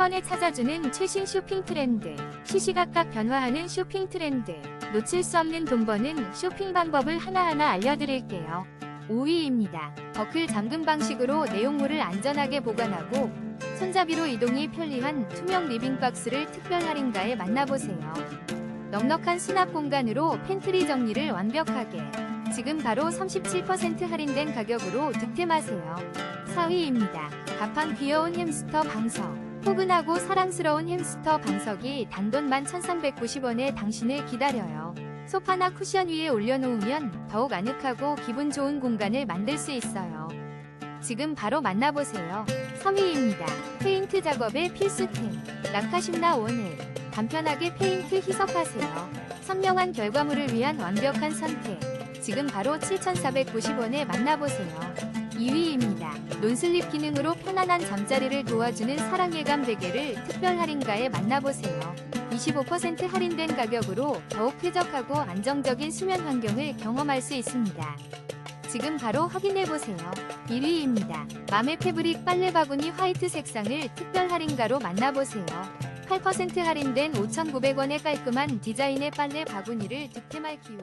번에 찾아주는 최신 쇼핑 트렌드, 시시각각 변화하는 쇼핑 트렌드, 놓칠 수 없는 돈 버는 쇼핑 방법을 하나하나 알려드릴게요. 5위입니다. 버클 잠금 방식으로 내용물을 안전하게 보관하고 손잡이로 이동이 편리한 투명 리빙박스를 특별 할인가에 만나보세요. 넉넉한 수납 공간으로 팬트리 정리를 완벽하게 지금 바로 37% 할인된 가격으로 득템하세요. 4위입니다. 가판 귀여운 햄스터 방석. 포근하고 사랑스러운 햄스터 방석이 단돈 11,390원에 당신을 기다려요. 소파나 쿠션 위에 올려놓으면 더욱 아늑하고 기분 좋은 공간을 만들 수 있어요. 지금 바로 만나보세요. 3위입니다. 페인트 작업의 필수템. 라카심나 원을 간편하게 페인트 희석하세요. 선명한 결과물을 위한 완벽한 선택. 지금 바로 7,490원에 만나보세요. 2위입니다. 논슬립 기능으로 편안한 잠자리를 도와주는 사랑예감 베개를 특별 할인가에 만나보세요. 25% 할인된 가격으로 더욱 쾌적하고 안정적인 수면 환경을 경험할 수 있습니다. 지금 바로 확인해보세요. 1위입니다. 맘의 패브릭 빨래 바구니 화이트 색상을 특별 할인가로 만나보세요. 8% 할인된 5,900원의 깔끔한 디자인의 빨래 바구니를 득템할 기회.